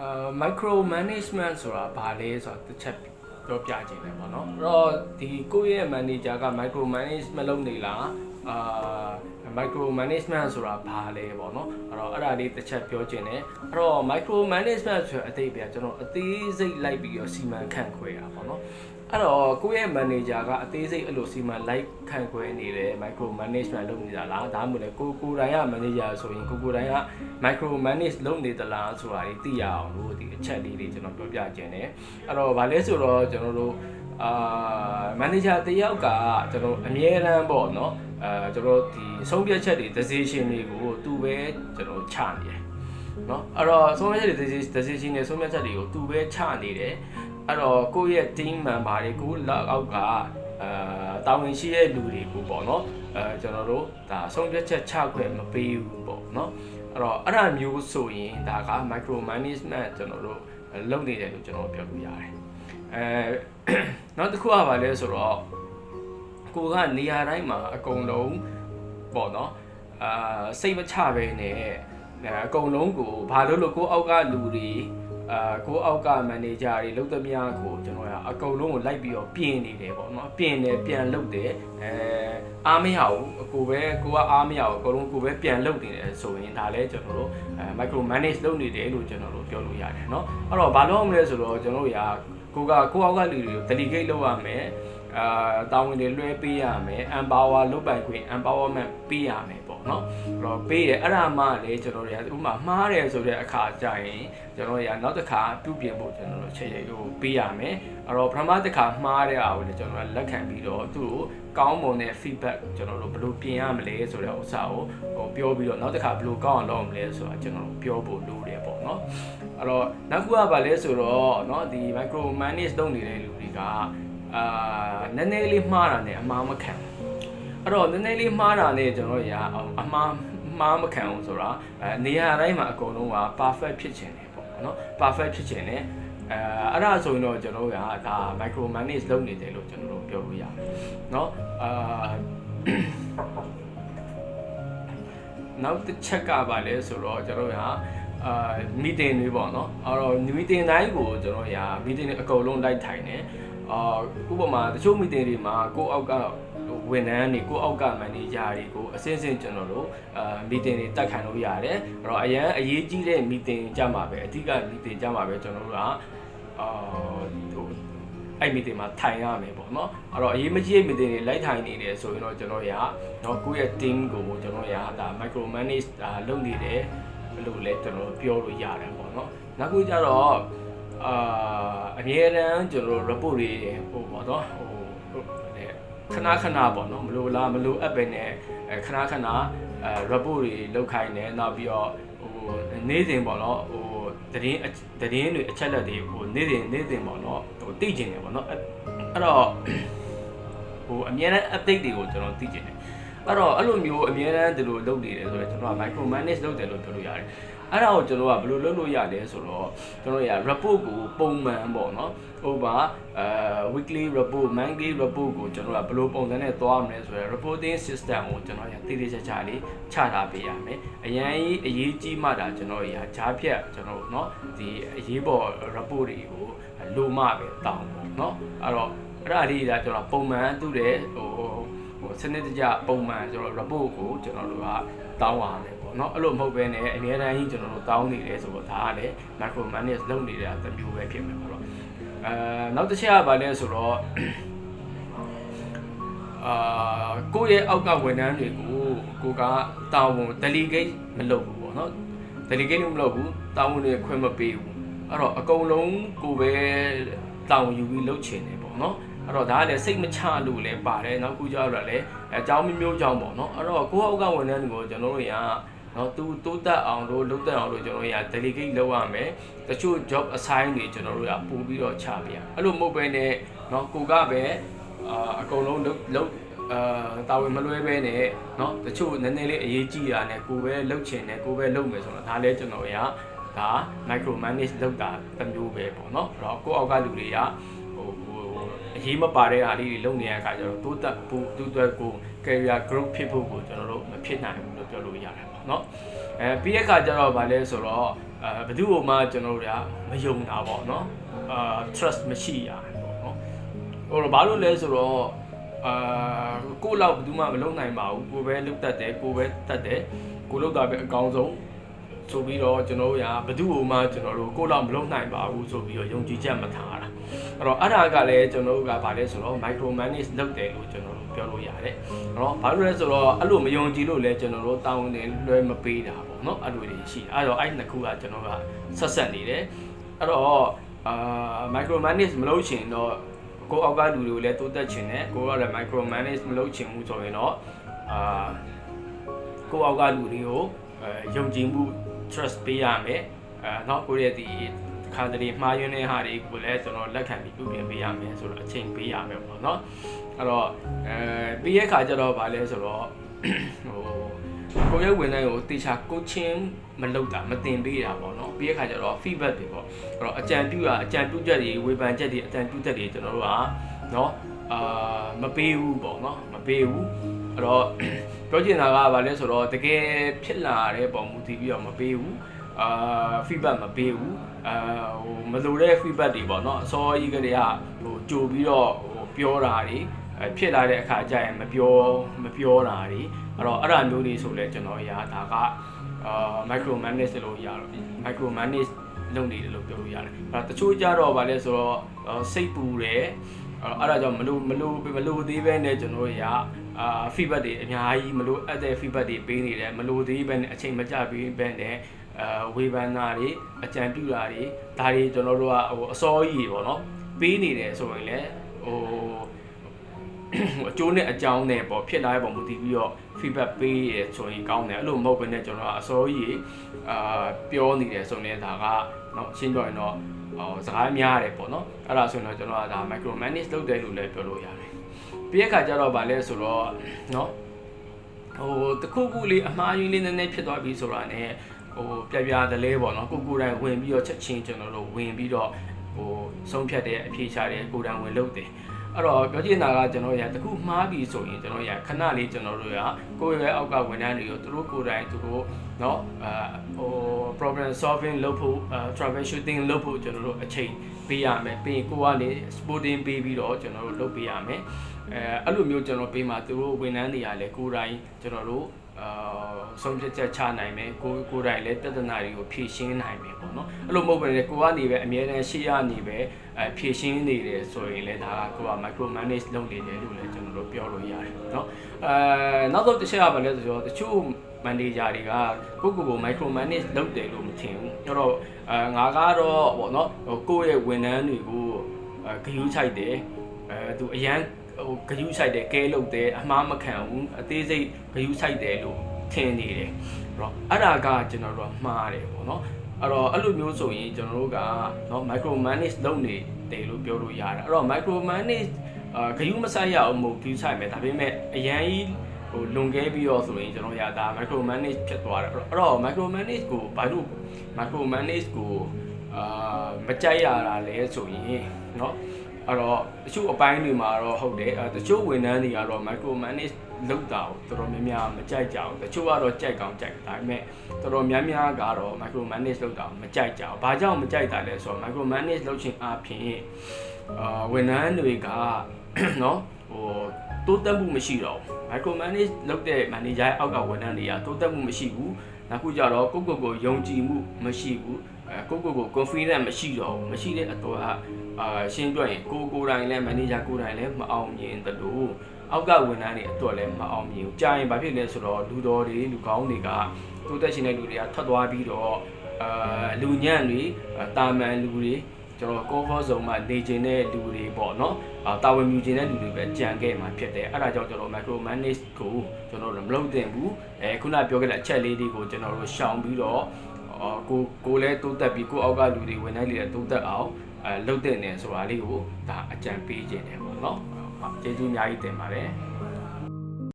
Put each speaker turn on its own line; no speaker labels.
အာ micro management ဆိုတာဘာလဲဆိုတာတစ်ချက်ပြောပြခြင်းတယ်ပေါ့နော်အဲ့တော့ဒီကိုယ့်ရဲ့ manager က micro management လုပ်နေလားအာ micro management ဆိုတာဘာလဲပေါ့နော်အဲ့တော့အဲ့ဒါလေးတစ်ချက်ပြောခြင်းတယ်အဲ့တော့ micro management ဆိုတဲ့အသေးပဲကျွန်တော်အသေးစိတ်လိုက်ပြီးတော့စီမံခန့်ခွဲတာပေါ့နော်အဲ့တော့ကိုယ့်ရဲ့ manager ကအသေးစိတ်အဲ့လိုစီမံလိုက်ခန့်ခွဲနေတယ် micro management လုပ်နေတာလားဒါမှမဟုတ်လေကိုကိုယ်တိုင်က manager ဆိုရင်ကိုကိုယ်တိုင်က micro manage လုပ်နေသလားဆိုတာတွေသိရအောင်လို့ဒီအချက်လေးတွေကျွန်တော်ပြောပြခြင်းတယ်အဲ့တော့ဗာလဲဆိုတော့ကျွန်တော်တို့အာ manager တယောက်ကကျွန်တော်အမြဲတမ်းပေါ့နော် အဲကျွန်တော်ဒီဆုံးဖြတ်ချက်တွေ decision တွေကိုသူပဲကျွန်တော်ချနေတယ်เนาะအဲ့တော့ဆုံးဖြတ်ချက်တွေ decision တွေဆုံးဖြတ်ချက်တွေကိုသူပဲချနေတယ်အဲ့တော့ကိုယ့်ရဲ့ team member တွေကိုလောက်အောက်ကအာတာဝန်ရှိတဲ့လူတွေကိုပေါ့နော်အဲကျွန်တော်တို့ဒါဆုံးဖြတ်ချက်ချခွင့်မပေးဘူးပေါ့နော်အဲ့တော့အဲ့ဒါမျိုးဆိုရင်ဒါက micro management ကျွန်တော်တို့လုပ်နေတယ်လို့ကျွန်တော်ပြောလို့ရတယ်အဲနောက်တစ်ခုကဘာလဲဆိုတော့ ကိုကနေရာတိုင်းမှာအကုန်လုံးပေါ့နော်အာစိတ်မချပဲနဲ့အကုန်လုံးကိုဘာလို့လို့ကိုအောက်ကလူတွေအာကိုအောက်ကမန်နေဂျာတွေလုပ်သမျှကိုကျွန်တော်ကအကုန်လုံးကိုလိုက်ပြီးတော့ပြင်နေတယ်ပေါ့နော်ပြင်တယ်ပြန်လုပ်တယ်အဲအားမရဘူးအကိုပဲကိုကအားမရဘူးအကုန်လုံးကိုပဲပြန်လုပ်နေတယ်ဆိုရင်ဒါလည်းကျွန်တော်တို့အဲ micro manage လုပ်နေတယ်လို့ကျွန်တော်တို့ပြောလို့ရတယ်เนาะအဲ့တော့ဘာလို့အောင်လဲဆိုတော့ကျွန်တော်တို့ရာကိုကကိုအောက်ကလူတွေကို delegate လုပ်ရမယ် အာတာဝန်တွေလွှဲပေးရမယ် empower လုပ်ပိုင်ခွင့် empowerment ပေးရမယ်ပေါ့เนาะအဲ့တော့ပေးတယ်အဲ့ဒါမှလည်းကျွန်တော်တို့ရဥပမာမှားတယ်ဆိုတဲ့အခါကျရင်ကျွန်တော်တို့ရနောက်တစ်ခါပြုပြင်ဖို့ကျွန်တော်တို့ချက်ရဟိုပေးရမယ်အဲ့တော့ပထမတစ်ခါမှားတဲ့အားကိုလည်းကျွန်တော်တို့လက်ခံပြီးတော့သူ့ကိုကောင်းမွန်တဲ့ feedback ကျွန်တော်တို့ဘယ်လိုပြင်ရမလဲဆိုတဲ့ဥစ္စာကိုဟိုပြောပြီးတော့နောက်တစ်ခါဘယ်လိုကောင်းအောင်လုပ်မလဲဆိုတာကျွန်တော်တို့ပြောဖို့လိုတယ်ပေါ့เนาะအဲ့တော့နောက်ခုကဘာလဲဆိုတော့เนาะဒီ micro manage လုပ်နေတဲ့လူတွေက အာနည်းနည်းလေးမှားတာနဲ့အမှားမခံဘူးအဲ့တော့နည်းနည်းလေးမှားတာနဲ့ကျွန်တော်တို့ရအမှားမှားမခံဘူးဆိုတာအဲနေရာတိုင်းမှာအကုန်လုံးက perfect ဖြစ်ချင်တယ်ပေါ့နော် perfect ဖြစ်ချင်တယ်အဲအဲ့ဒါဆိုရင်တော့ကျွန်တော်တို့ကဒါ micro manage လုပ်နေတယ်လို့ကျွန်တော်တို့ပြောလို့ရတယ်เนาะအာနောက်တစ်ချက်ကပါလဲဆိုတော့ကျွန်တော်တို့ကအာ meeting တွေပေါ့နော်အဲ့တော့ meeting တိုင်းကိုကျွန်တော်ရာ meeting တွေအကုန်လုံးလိုက်ထိုင်တယ် အာဥပမာတချို့ meeting တွေမှာကိုယ့်အောက်ကဝန်ထမ်းတွေကိုယ့်အောက်က manager တွေကိုအစင်းစင်းကျွန်တော်တို့အာ meeting တွေတက်ခံလို့ရတယ်အဲ့တော့အရန်အရေးကြီးတဲ့ meeting ကြမှာပဲအဓိက meeting ကြမှာပဲကျွန်တော်တို့ကအာဟိုအဲ့ meeting မှာထိုင်ရမယ်ပေါ့နော်အဲ့တော့အရေးမကြီးတဲ့ meeting တွေလိုက်ထိုင်နေတယ်ဆိုရင်တော့ကျွန်တော်ရတော့ကိုယ့်ရဲ့ team ကိုကျွန်တော်ရဒါ micro manage ဒါလုပ်နေတယ်လို့လည်းကျွန်တော်ပြောလို့ရတယ်ပေါ့နော်နောက်ခုကျတော့ အာအမြဲတမ်းကျွန်တော် report တွေဟိုပေါ့နော်ဟိုခဏခဏပေါ့နော်မလိုလားမလိုအပ်ပဲနဲ့ခဏခဏအဲ report တွေလောက်ခိုင်းတယ်နောက်ပြီးတော့ဟိုနေ့စဉ်ပေါ့နော်ဟိုသတင်းသတင်းတွေအချက်လက်တွေဟိုနေ့စဉ်နေ့စဉ်ပေါ့နော်ဟိုသိကျင်တယ်ပေါ့နော်အဲ့တော့ဟိုအမြဲတမ်း update တွေကိုကျွန်တော်သိကျင်တယ်အဲ့တော့အဲ့လိုမျိုးအမြဲတမ်းဒီလိုလုပ်နေတယ်ဆိုတော့ကျွန်တော်က micro manage လုပ်တယ်လို့ပြောလို့ရတယ် အဲ့ဒါကိုကျွန်တော်ကဘယ်လိုလုပ်လို့ရလဲဆိုတော့ကျွန်တော်ရ report ကိုပုံမှန်ပေါ့နော်ဟိုပါအဲ weekly report monthly report ကိုကျွန်တော်ကဘယ်လိုပုံစံနဲ့သွားမလဲဆိုတော့ reporting system ကိုကျွန်တော်ရတည်တည်ချာချာလေးချထားပေးရမယ်အရင်အရေးကြီးမှဒါကျွန်တော်ရဂျားဖြတ်ကျွန်တော်เนาะဒီအရေးပေါ် report တွေကိုလိုမှပဲတောင်းပေါ့เนาะအဲ့တော့အဲ့ဒါလေးဒါကျွန်တော်ပုံမှန်တူတယ်ဟိုဟို စနစ်တကျပုံမှန်ကျွန်တော် report ကိုကျွန်တော်တို့ကတောင်းရတယ်ပေါ့เนาะအဲ့လိုမဟုတ်ဘဲနဲ့အများတန်းကြီးကျွန်တော်တို့တောင်းနေတယ်ဆိုတော့ဒါကလည်း micro manage လုပ်နေတာတစ်မျိုးပဲဖြစ်မှာပေါ့တော့အဲနောက်တစ်ချက်ကဘာလဲဆိုတော့အာကိုယ့်ရဲ့အောက်ကဝန်ထမ်းတွေကိုကိုကတာဝန် delegate မလုပ်ဘူးပေါ့เนาะ delegate မလုပ်ဘူးတာဝန်တွေခွင့်မပေးဘူးအဲ့တော့အကုန်လုံးကိုပဲတာဝန်ယူပြီးလုပ်ချင်တယ်ပေါ့เนาะ အဲ့တော့ဒါကလည်းစိတ်မချလို့လည်းပါတယ်နောက်ခုကျတော့လည်းအကြောင်းမျိုးမျိုးကြောင့်ပေါ့เนาะအဲ့တော့ကိုယ့်အောက်ကဝန်ထမ်းတွေကိုကျွန်တော်တို့ရနော်သူတိုးတက်အောင်လို့လုပ်တက်အောင်လို့ကျွန်တော်တို့ရ delegate လုပ်ရမယ်တချို့ job assign တွေကျွန်တော်တို့ရပို့ပြီးတော့ချပေးရအဲ့လိုမဟုတ်ဘဲနဲ့နော်ကိုကပဲအာအကုန်လုံးလုပ်လုပ်အာတာဝန်မလွဲပဲနဲ့เนาะတချို့နည်းနည်းလေးအရေးကြီးတာနဲ့ကိုပဲလှုပ်ချင်တယ်ကိုပဲလှုပ်မယ်ဆိုတော့ဒါလည်းကျွန်တော်ရဒါ micro manage လုပ်တာတစ်မျိုးပဲပေါ့เนาะအဲ့တော့ကိုအောက်ကလူတွေကဟိုဟိုအ ရေးမပါတဲ့ဟာလေးတွေလုပ်နေရတဲ့အခါကျတော့တိုးတက်ဖို့သူ့အတွက်ကို career growth ဖြစ်ဖို့ကိုကျွန်တော်တို့မဖြစ်နိုင်ဘူးလို့ပြောလို့ရတယ်ပေါ့နော်အဲပြီးရခါကျတော့ဗာလဲဆိုတော့အဲဘယ်သူ့မှကျွန်တော်တို့ကမယုံတာပေါ့နော်အာ trust မရှိရပေါ့နော်ဟိုတော့ဘာလို့လဲဆိုတော့အာကိုလောက်ဘယ်သူမှမလုပ်နိုင်ပါဘူးကိုပဲလုပ်တတ်တယ်ကိုပဲတတ်တယ်ကိုလုပ်တာပဲအကောင်းဆုံးဆိုပြီးတော့ကျွန်တော်တို့ကဘယ်သူ့မှကျွန်တော်တို့ကိုလောက်မလုပ်နိုင်ပါဘူးဆိုပြီးတော့ယုံကြည်ချက်မထားတာ အဲ့တော့အဲ့ဒါကလည်းကျွန်တော်တို့ကဗာလဲဆိုတော့ micro manage လုပ်တယ်လို့ကျွန်တော်တို့ပြောလို့ရတယ်အဲ့တော့ဘာလို့လဲဆိုတော့အဲ့လိုမယုံကြည်လို့လည်းကျွန်တော်တို့တောင်းတယ်လွှဲမပေးတာပေါ့နော်အဲ့လိုတွေရှိတယ်အဲ့တော့အဲ့နှစ်ခုကကျွန်တော်ကဆက်ဆက်နေတယ်အဲ့တော့အာ micro manage မလုပ်ချင်တော့ကိုယ့်အောက်ကလူတွေကိုလည်းတိုးတက်ချင်တယ်ကိုကလည်း micro manage မလုပ်ချင်ဘူးဆိုရင်တော့အာကိုယ့်အောက်ကလူတွေကိုအဲယုံကြည်မှု trust ပေးရမယ်အဲနောက်ကိုယ့်ရဲ့ဒီ ခါတလေမှားယွင်းတဲ့ဟာတွေကိုလည်းကျွန်တော်လက်ခံပြီးပြုပြင်ပေးရမယ်ဆိုတော့အချိန်ပေးရမယ်ပေါ့နော်အဲ့တော့အဲပြီးရဲ့ခါကျတော့ဗာလဲဆိုတော့ဟိုကိုယ့်ရဲ့ဝန်ထမ်းကိုတေချာကိုချင်းမလုပ်တာမတင်ပေးတာပေါ့နော်ပြီးရဲ့ခါကျတော့ feedback တွေပေါ့အဲ့တော့အကြံပြုတာအကြံပြုချက်တွေဝေဖန်ချက်တွေအကြံပြုချက်တွေကျွန်တော်တို့ကနော်အာမပေးဘူးပေါ့နော်မပေးဘူးအဲ့တော့ပြောချင်တာကဗာလဲဆိုတော့တကယ်ဖြစ်လာတဲ့ပုံမူတည်ပြီးတော့မပေးဘူးအာ feedback မပေးဘူး အာဟိုမလိုတဲ့ feedback တွေပေါ့နော်အစောကြီးကတည်းကဟိုကြိုပြီးတော့ဟိုပြောတာတွေအဲဖြစ်လာတဲ့အခါကျရင်မပြောမပြောတာတွေအဲ့တော့အဲ့ဒါမျိုးတွေဆိုလဲကျွန်တော်ရာဒါကအာ micro manage လို့ရတော့ micro manage လုပ်နေတယ်လို့ပြောလို့ရတယ်အဲ့တချို့ကြတော့ဗာလဲဆိုတော့စိတ်ပူတယ်အဲ့အဲ့ဒါကြောင့်မလို့မလို့မလို့သေးပဲနဲ့ကျွန်တော်ရအာ feedback တွေအများကြီးမလို့အပ်တဲ့ feedback တွေပေးနေတယ်မလို့သေးပဲနဲ့အချိန်မကျပေးပဲနဲ့ အဲဝေဖန်တာတွေအကြံပြုတာတွေဒါတွေကျွန်တော်တို့ကဟိုအစောကြီးတွေပေါ့နော်ပေးနေတယ်ဆိုရင်လည်းဟိုအကျိုးနဲ့အကြောင်းနဲ့ပေါ့ဖြစ်လာတဲ့ပုံမူတည်ပြီးတော့ feedback ပေးရဆိုရင်ကောင်းတယ်အဲ့လိုမဟုတ်ဘဲနဲ့ကျွန်တော်ကအစောကြီးအာပြောနေတယ်ဆိုရင်ဒါကနော်ရှင်းပြောရင်တော့ဟိုစကားများတယ်ပေါ့နော်အဲ့ဒါဆိုရင်တော့ကျွန်တော်ကဒါ micro manage လုပ်တယ်လို့လည်းပြောလို့ရတယ်ပြည့်ခါကြတော့ဗာလဲဆိုတော့နော်ဟိုတခုခုလေးအမှားယွင်းလေးနည်းနည်းဖြစ်သွားပြီဆိုတာ ਨੇ ဟိုပြပြတလဲပေါ့နော်ကိုကိုယ်တိုင်ဝင်ပြီးတော့ချက်ချင်းကျွန်တော်တို့ဝင်ပြီးတော့ဟိုဆုံးဖြတ်တဲ့အဖြေရှာတဲ့ကိုယ်တိုင်ဝင်လုပ်တယ်အဲ့တော့ပြောချင်တာကကျွန်တော်ရတခုမှားပြီဆိုရင်ကျွန်တော်ရခဏလေးကျွန်တော်တို့ရကိုယ့်ရဲ့အောက်ကဝန်ထမ်းတွေကိုသူတို့ကိုယ်တိုင်သူတို့เนาะအာဟို problem solving လုပ်ဖို့အာ trouble shooting လုပ်ဖို့ကျွန်တော်တို့အချိန်ပေးရမယ်ပြီးရင်ကိုကနေ sporting ပေးပြီးတော့ကျွန်တော်တို့လုပ်ပေးရမယ်အဲအဲ့လိုမျိုးကျွန်တော်ပေးမှသူတို့ဝန်ထမ်းတွေကလည်းကိုယ်တိုင်ကျွန်တော်တို့ အာဆုံးဖြတ်ချက်ချနိုင်မယ်ကိုကိုယ်တိုင်လည်းပြဿနာတွေကိုဖြေရှင်းနိုင်မယ်ပေါ့နော်အဲ့လိုမဟုတ်ဘဲနဲ့ကိုကနေပဲအမြဲတမ်းရှေ့ရနေပဲအဖြေရှင်းနေတယ်ဆိုရင်လည်းဒါကကိုက micro manage လုပ်နေတယ်လို့လည်းကျွန်တော်တို့ပြောလို့ရတယ်နော်အဲနောက်ဆုံးတစ်ချက်ကဘာလဲဆိုတော့တချို့ manager တွေကကိုကိုကို micro manage လုပ်တယ်လို့မထင်ဘူးအဲ့တော့အဲငါကတော့ပေါ့နော်ကိုယ့်ရဲ့ဝန်ထမ်းတွေကိုဂရုစိုက်တယ်အဲသူအရန် ဟိုဂယူးဆိုင်တယ်ကဲလုပ်တယ်အမှားမခံဘူးအသေးစိတ်ဂယူးဆိုင်တယ်လို့ထင်နေတယ်အဲ့တော့အဲ့ဒါကကျွန်တော်တို့ကမှားတယ်ပေါ့နော်အဲ့တော့အဲ့လိုမျိုးဆိုရင်ကျွန်တော်တို့ကเนาะ micro manage လုပ်နေတယ်လို့ပြောလို့ရတယ်အဲ့တော့ micro manage အာဂယူးမဆိုင်ရအောင်မဟုတ်ဂယူးဆိုင်မယ်ဒါပေမဲ့အရန်ကြီးဟိုလွန်ခဲ့ပြီးတော့ဆိုရင်ကျွန်တော်ရတာ micro manage ဖြစ်သွားတယ်အဲ့တော့ micro manage ကိုဘာလို့ micro manage ကိုအာမကြိုက်ရတာလဲဆိုရင်เนาะ အဲ့တော့တချို့အပိုင်းတွေမှာတော့ဟုတ်တယ်အဲတချို့ဝန်ထမ်းတွေကတော့ micro manage လောက်တာကိုတော်တော်များများမကြိုက်ကြဘူးတချို့ကတော့ကြိုက်ကောင်းကြိုက်ဒါပေမဲ့တော်တော်များများကတော့ micro manage လောက်တာကိုမကြိုက်ကြဘူးဘာကြောင့်မကြိုက်တာလဲဆိုတော့ micro manage လုပ်ခြင်းအပြင်အာဝန်ထမ်းတွေကနော်ဟိုတိုးတက်မှုမရှိတော့ဘူး micro manage လုပ်တဲ့ manager ရဲ့အောက်ကဝန်ထမ်းတွေကတိုးတက်မှုမရှိဘူးနောက်ခုကျတော့ကိုကိုကိုယုံကြည်မှုမရှိဘူးအဲကိုကိုကို confidence မရှိတော့ဘူးမရှိတဲ့အတွက် အာရှင်းပြရင်ကိုကိုယ်တိုင်လည်း manager ကိုယ်တိုင်လည်းမအောင်မြင်သလိုအောက်ကဝန်ထမ်းတွေအတွက်လည်းမအောင်မြင်ဘူးကြာရင်ဘာဖြစ်လဲဆိုတော့လူတော်တွေလူကောင်းတွေကတိုးတက်ရှင်တဲ့လူတွေကထွက်သွားပြီးတော့အာလူညံ့တွေတာမန်လူတွေကျွန်တော် comfort zone မှာနေကျင်တဲ့လူတွေပေါ့နော်အာတာဝန်ယူကျင်တဲ့လူတွေပဲကြံခဲ့မှာဖြစ်တယ်အဲ့ဒါကြောင့်ကျွန်တော် micro manage ကိုကျွန်တော်တို့မလုပ်သင့်ဘူးအဲခုနပြောခဲ့တဲ့အချက်လေးတွေကိုကျွန်တော်တို့ရှောင်ပြီးတော့အော်ကိုကိုလည်းတိုးတက်ပြီးကိုအောက်ကလူတွေဝင်နိုင်လေတိုးတက်အောင် အဲလုပ်တဲ့နေဆိုတာလေးကိုဒါအကြံပေးခြင်းတယ်ပေါ့နော်ဟုတ်ကျေးဇူးအများကြီးတင်ပါတယ်